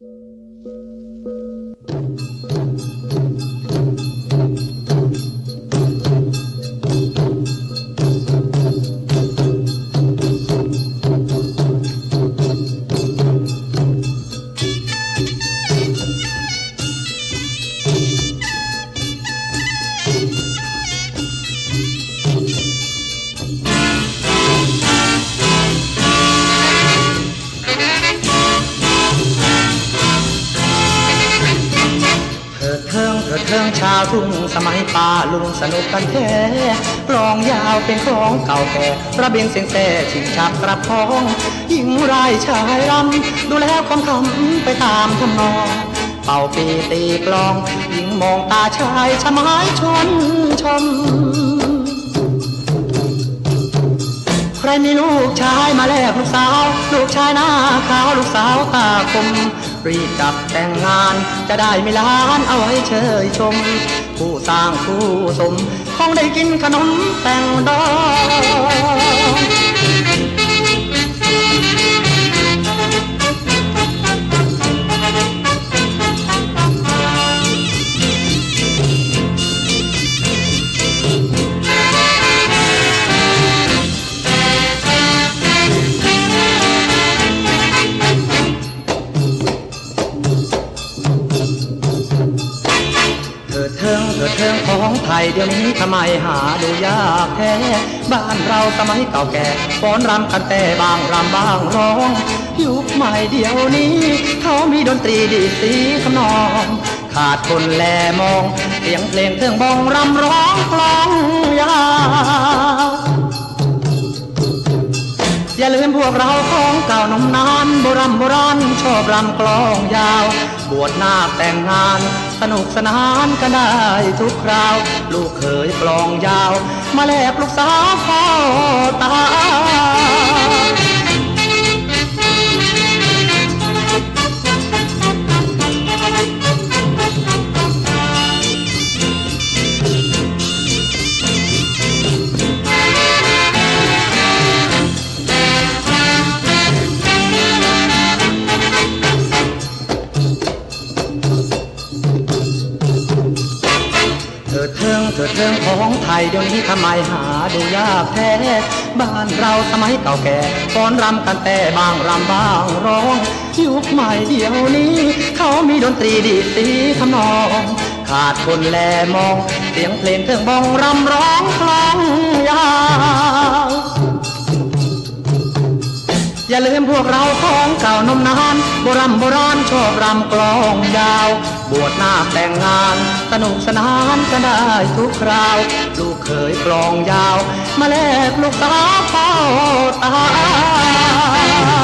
เเทิงเถิดเทิงชาวทุ่งสมัยป่าลุงสนุกกันแท้กลองยาวเป็นของเก่าแก่ระเบียงเสียงแส่ชิงชักกระพองหญิงรายชายรำดูแลความคำไปตามทำนองเป่าปีตีกลองหญิงมองตาชายชะไม้ชนชมใครมีลูกชายมาแลกลูกสาว ลูกชายหน้าขาวลูกสาวตาคม รีบจับแต่งงาน จะได้ไม่ล้านเอาไว้เชยชม ผู้สร้างผู้สม คงได้กินขนมแต่งดอง ไทยเดี๋ยวนี้ทำไมหาดูยากแท้ บ้านเราสมัยเก่าแก่ฟ้อนรำกันแต่บางรำบางร้อง ยุคใหม่เดี๋ยวนี้ เขามีดนตรีดีสีขนอง ขาดคนแลมอง เสียงเพลงเครื่องบองรำร้องกลองยาวอย่าลืมพวกเราของเก่านมนานโบราณโบราณชอบรำกลองยาว บวชหน้าคแต่งงาน สนุกสนานกันได้ทุกคราว ลูกเคยปลองยาว มาแลกลูกสาวพ่อตา ของไทยเดี๋ยวนี้ทำไมหาดูยากแท้บ้านเราสมัยเก่าแก่ฟ้อนรำกันแต่บางรำบางร้องยุคใหม่เดี๋ยวนี้ เขามีดนตรีดีสีทำนอง ขาดคนแลมอง เสียงเพลงเครื่องบองรำร้องคลองยาวอย่าลืมพวกเราของเก่านมนานโบราณโบราณชอบรำกลองยาว บวชหน้าแต่งงาน สนุกสนานกันได้ทุกคราว ลูกเคยกลองยาว มาแลกลูกสาวพ่อตา